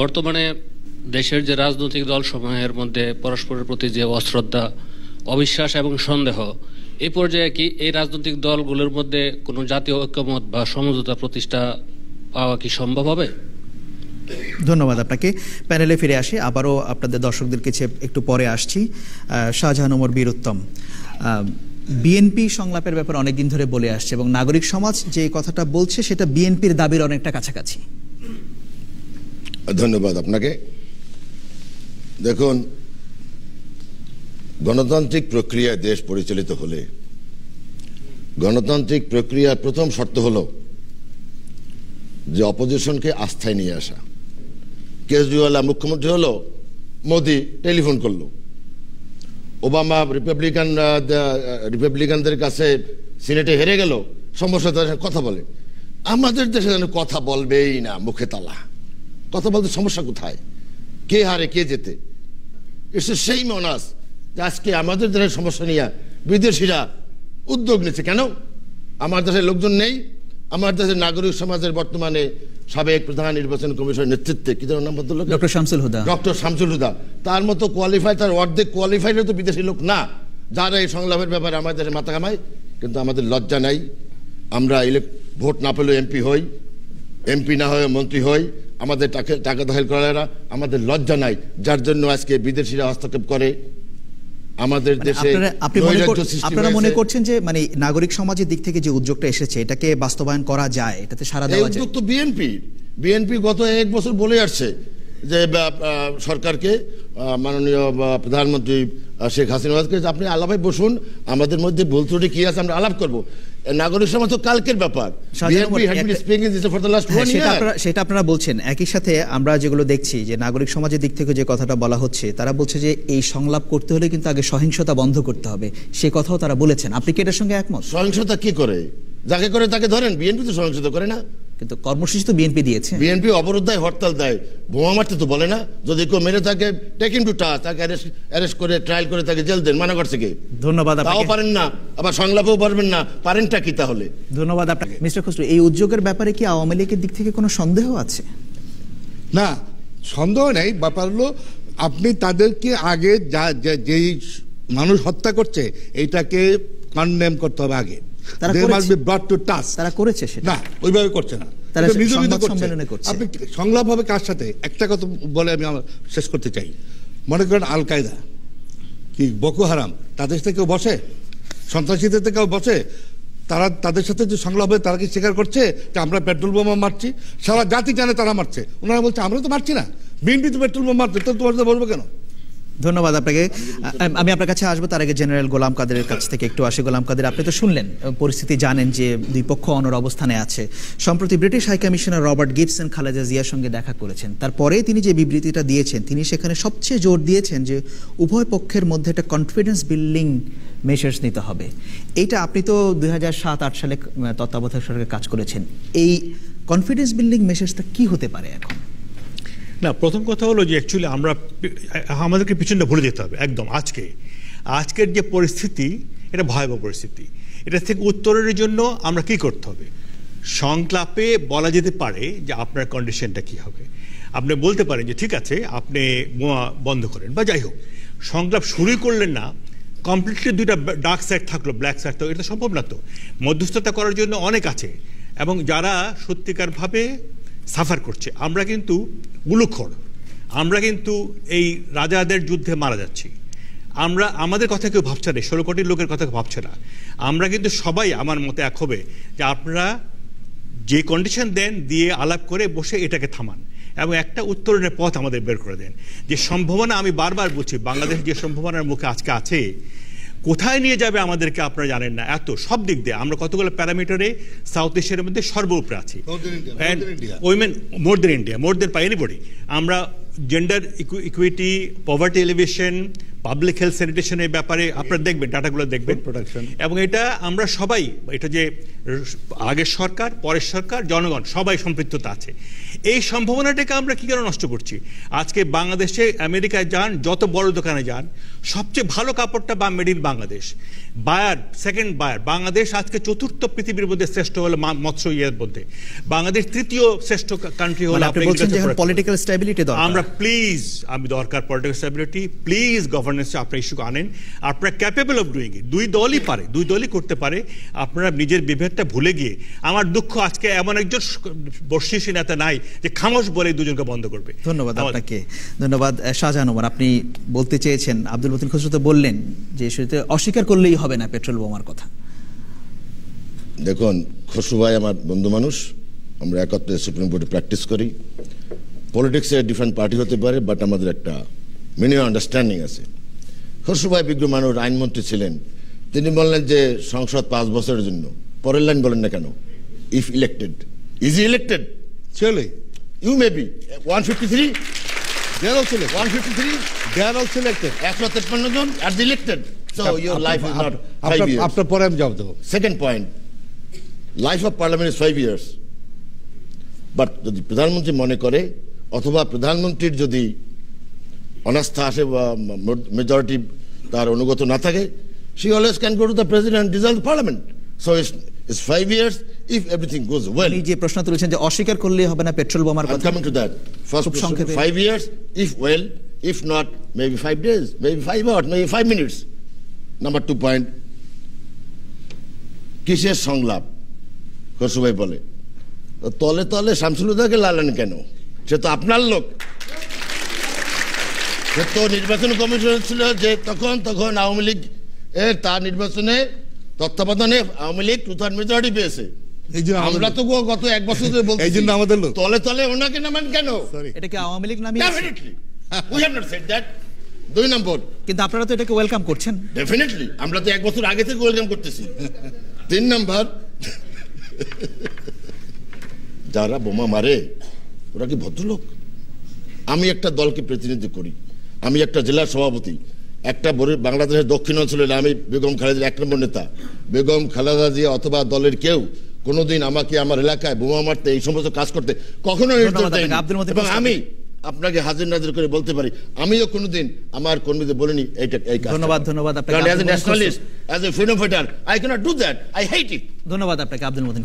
বর্তমানে দেশের যে রাজনৈতিক দল দলসমূহের মধ্যে পরস্পরের প্রতি যে অশ্রদ্ধা, অবিশ্বাস এবং সন্দেহ এই পর্যায়ে কি এই রাজনৈতিক দলগুলোর মধ্যে কোনো জাতীয় ঐক্যমত বা সমঝোতা প্রতিষ্ঠা পাওয়া কি সম্ভব হবে? ধন্যবাদ আপনাকে। প্যানেলে ফিরে আসি, আবারও আপনাদের দর্শকদের কাছে একটু পরে আসছি। শাহজাহান ওমর বীরুত্তম। বিএনপি সংলাপের ব্যাপারে অনেকদিন ধরে বলে আসছে এবং নাগরিক সমাজ যে কথাটা বলছে সেটা বিএনপির দাবির অনেকটা কাছাকাছি। ধন্যবাদ আপনাকে। দেখুন, গণতান্ত্রিক প্রক্রিয়ায় দেশ পরিচালিত হলে, গণতান্ত্রিক প্রক্রিয়ার প্রথম শর্ত হলো যে অপোজিশনকে আস্থায় নিয়ে আসা। কেজরিওয়ালা মুখ্যমন্ত্রী হলো, মোদি টেলিফোন করল। ওবামা রিপাবলিকান রিপাবলিকানদের কাছে সিনেটে হেরে গেল, সমস্যা তাদের কথা বলে। আমাদের দেশে যেন কথা বলবেই না, মুখে তালা। কথা বলতে সমস্যা কোথায়? কে হারে কে যেতে ইটস সেই মনাস যে আজকে আমাদের দেশের সমস্যা নিয়ে বিদেশিরা উদ্যোগ নিচ্ছে। কেন? আমার দেশের লোকজন নেই আমার দেশের নাগরিক সমাজের বর্তমানে সাবেক প্রধান নির্বাচন কমিশনের নেতৃত্বে কি ধরনের নাম ডক্টর শামসুল হুদা। ডক্টর শামসুল হুদা। তার মতো কোয়ালিফাই তার অর্ধেক কোয়ালিফাইড তো বিদেশি লোক না। যারা এই সংলাপের ব্যাপারে আমাদের মাথা কামায় কিন্তু আমাদের লজ্জা নাই। আমরা ইলেক ভোট না পেলেও এমপি হই এমপি না হয়ে মন্ত্রী হই আমাদের টাকা টাকা দখল করারা আমাদের লজ্জা নাই যার জন্য আজকে বিদেশিরা হস্তক্ষেপ করে। আমাদের মানে দেশে আপনারা আপনি মনে আপনারা মনে করছেন যে মানে নাগরিক সমাজের দিক থেকে যে উদ্যোগটা এসেছে এটাকে বাস্তবায়ন করা যায় এটাতে সারা দেওয়া যায় উদ্যোগ তো বিএনপি বিএনপি গত এক বছর বলে আসছে যে সরকারকে মাননীয় প্রধানমন্ত্রী শেখ হাসিনাকে আপনি আলাপে বসুন আমাদের মধ্যে ভুল ত্রুটি কি আছে আমরা আলাপ করব। নাগরিক সমাজ তো কালকের ব্যাপার। হ্যাঁ, সেটা আপনারা বলছেন। একই সাথে আমরা যেগুলো দেখছি যে নাগরিক সমাজের দিক থেকে যে কথাটা বলা হচ্ছে তারা বলছে যে এই সংলাপ করতে হলে কিন্তু আগে সহিংসতা বন্ধ করতে হবে। সে কথাও তারা বলেছেন। আপনি কি এটার সঙ্গে একমত? সহিংসতা কি করে? যাকে করে তাকে ধরেন। বিএনপি তো সহিংসতা করে না। কিন্তু কর্মসূচি তো বিএনপি দিয়েছে। বিএনপি অবরোধ দেয় হরতাল দেয়। বোমা মারতে তো বলে না। যদি কেউ মেরে থাকে টেকিং টু টাচ তাকে অ্যারেস্ট করে ট্রায়াল করে তাকে জেল দেন মানা করছে কি ধন্যবাদ তাও পারেন না। আবার সংলাপেও পারবেন না। পারেনটা কি তাহলে? ধন্যবাদ আপনাকে মিস্টার খসরু এই উদ্যোগের ব্যাপারে কি আওয়ামী লীগের দিক থেকে কোনো সন্দেহ আছে? না সন্দেহ নেই। ব্যাপার হলো আপনি তাদেরকে আগে যা যা- যেই মানুষ হত্যা করছে এইটাকে কন্ডেম করতে হবে আগে। তারা করেছে। তারা সেটা। না ওইভাবে করছে না। তারা। সম্মেলনে করছে। আপনি সংলাপ হবে কার সাথে? একটা কথা বলে আমি আমার শেষ করতে চাই। মনে করেন আল কায়দা কি বকো হারাম তাদের সাথে কেউ বসে? সন্ত্রাসীদের থেকে কেউ বসে? তারা তাদের সাথে যে সংলাপ হয় তারা কি স্বীকার করছে যে আমরা পেট্রোল বোমা মারছি? সারা জাতি জানে তারা মারছে। ওনারা বলছে আমরা তো মারছি না। বিএনপি তো পেট্রোল বোমা মারছে তো তোমার সাথে বলব কেন? ধন্যবাদ আপনাকে। আমি আপনার কাছে আসব, তার আগে জেনারেল গোলাম কাদেরের কাছ থেকে একটু আসি। গোলাম কাদের, আপনি তো শুনলেন পরিস্থিতি জানেন যে দুই পক্ষ অনর অবস্থানে আছে। সম্প্রতি British high commissioner Robert Gibson, Khaleda জিয়ার সঙ্গে দেখা করেছেন। তারপরে তিনি যে বিবৃতিটা দিয়েছেন, তিনি সেখানে সবচেয়ে জোর দিয়েছেন যে উভয় পক্ষের মধ্যে একটা কনফিডেন্স বিল্ডিং মেজার্স নিতে হবে। এইটা আপনি তো দুই হাজার সাত, আট সালে তত্ত্বাবধায়ক সরকারে কাজ করেছেন। এই কনফিডেন্স বিল্ডিং মেজার্সটা কি হতে পারে এখন? না, প্রথম কথা হলো যে অ্যাকচুয়ালি আমরা, আমাদেরকে পিছনটা ভুলে যেতে হবে, একদম আজকে। আজকের যে পরিস্থিতি, এটা ভয়াবহ পরিস্থিতি। এটা থেকে উত্তরের জন্য আমরা কি করতে হবে? সংলাপে বলা যেতে পারে যে আপনার কন্ডিশনটা কি হবে। আপনি বলতে পারেন যে ঠিক আছে, আপনি বোমা বন্ধ করেন বা যাই হোক, সংলাপ শুরুই করলেন না কমপ্লিটলি দুইটা ডার্ক সাইড থাকল ব্ল্যাক সাইড থাকল এটা সম্ভব না তো। মধ্যস্থতা করার জন্য অনেক আছে। এবং যারা সত্যিকারভাবে সাফার করছে। আমরা কিন্তু উলুখর আমরা কিন্তু এই রাজাদের যুদ্ধে মারা যাচ্ছি। আমরা, আমাদের কথা কেউ ভাবছে না, ষোলো কোটি লোকের কথা ভাবছে না। আমরা কিন্তু সবাই আমার মতে এক হবে যে আপনারা যে কন্ডিশন দেন দিয়ে আলাপ করে বসে এটাকে থামান এবং একটা উত্তরণের পথ আমাদের বের করে দেন। যে সম্ভাবনা আমি বারবার বলছি, বাংলাদেশ যে সম্ভাবনার মুখে আজকে আছে কোথায় নিয়ে যাবে আমাদেরকে আপনারা জানেন না। এত সব দিক দিয়ে। আমরা কতগুলো প্যারামিটারে সাউথ এশিয়ার মধ্যে সর্বোপরে আছি. Women more than India more দেন পাই এনিবডি আমরা gender equity poverty alleviation public health স্যানিটেশনের ব্যাপারে আপনারা দেখবেন ডাটাগুলো দেখবেন। প্রোডাকশন এবং এটা আমরা সবাই এটা যে আগের সরকার পরের সরকার জনগণ সবাই সম্পৃক্ততা আছে। এই সম্ভাবনাটাকে আমরা কি কারণে নষ্ট করছি? আজকে বাংলাদেশে আমেরিকায় যান যত বড় দোকানে যান সবচেয়ে ভালো কাপড়টা বা made in Bangladesh. Buyer second buyer. Bangladesh আজকে চতুর্থ পৃথিবীর মধ্যে শ্রেষ্ঠ হলো মৎস্য ইয়ের মধ্যে। বাংলাদেশ তৃতীয় শ্রেষ্ঠ কান্ট্রি হলো। পলিটিক্যাল স্টেবিলিটি আমরা প্লিজ আমি দরকার পলিটিক্যাল স্টেবিলিটি প্লিজ গভর্নেন্স আপনার ইস্যু আনেন। আপনারা ক্যাপেবল অফ ডুইং ইট দুই দলই পারে দুই দলই করতে পারে। আপনারা নিজের বিভেদটা ভুলে গিয়ে আমার দুঃখ আজকে এমন একজন বর্ষিসী নেতা নাই যে খামোশ বলে দুজনকে বন্ধ করবে। ধন্যবাদ আপনাকে। ধন্যবাদ শাহজাহান ওমর। আপনি বলতে চেয়েছেন আব্দুল মতিন খসরু তো বললেন যে সেটা অস্বীকার করলেই হবে না পেট্রোল বোমার কথা। দেখুন খসরু ভাই আমার বন্ধু মানুষ। আমরা একত্রে সুপ্রিম কোর্টে প্র্যাকটিস করি। পলিটিক্সে ডিফারেন্ট পার্টি হতে পারে বাট আমাদের একটা মিনিমাম আন্ডারস্ট্যান্ডিং আছে। খসরু ভাই বিজ্ঞ মানুষ আইনমন্ত্রী ছিলেন। তিনি বললেন যে সংসদ পাঁচ বছরের জন্য। পরের লাইন বলেন না কেন? ইফ ইলেক্টেড ইজ ইলেক্টেড চলে you may be one fifty three they are also one fifty three they are also elected একশো তেপ্পান্ন জন আর elected so your life is not five আপনার পরে আমি জবাব দেবো life is. বাট যদি প্রধানমন্ত্রী মনে করে অথবা প্রধানমন্ত্রীর যদি অনাস্থা আসে বা মেজরিটি তার অনুগত না থাকে she always can go to the president dissolve parliament so is is five years if everything goes well যে প্রশ্ন তুলেছেন যে অস্বীকার করলে হবে না পেট্রোল বোমার কথা কামিং টু দ্যাট ফার্স্ট সংক্ষেপে। Five years if well if not maybe five days maybe five hours maybe five minutes number two point কিসের সংলাপ? খসু বলে তলে তলে শামসুল হুদাকে লালেন কেন? সে তো আপনার লোক। তো নির্বাচন কমিশন ছিল যে তখন তখন আওয়ামী লীগ এর তার নির্বাচনে তত্ত্বাবধানে Awami League two third majority পেয়েছে। এই জন্য আমরা তো গো- গত এক বছর ধরে বলছি এই জন্য আমাদের লোক। তলে তলে ওনাকে নামান কেন? সরি এটা কি আওয়ামী লীগ নামে definitely we have not said that দুই নম্বর। কিন্তু আপনারা তো এটাকে ওয়েলকাম করছেন। ডেফিনেটলি আমরা তো এক বছর আগে থেকে ওয়েলকাম করতেছি। তিন নম্বর। যারা বোমা মারে ওরা কি ভদ্রলোক? আমি একটা দলকে প্রতিনিধিত্ব করি। আমি একটা জেলার সভাপতি একটা বাংলাদেশের দক্ষিণ অঞ্চলের আমি বেগম খালেদার এক নম্বর নেতা। বেগম খালেদা জিয়া অথবা দলের কেউ কোনোদিন আমাকে আমার এলাকায় বোমা মারতে এই সমস্ত কাজ করতে কখনো। আমি আপনাকে হাজির নাজির করে বলতে পারি আমিও কোনোদিন আমার কর্মীদের বলিনি এইটা এই কাজ ধন্যবাদ, ধন্যবাদ আপনাকে। As a nationalist as a freedom fighter I can't do that I hate it ধন্যবাদ আপনাকে আব্দুল মতিন।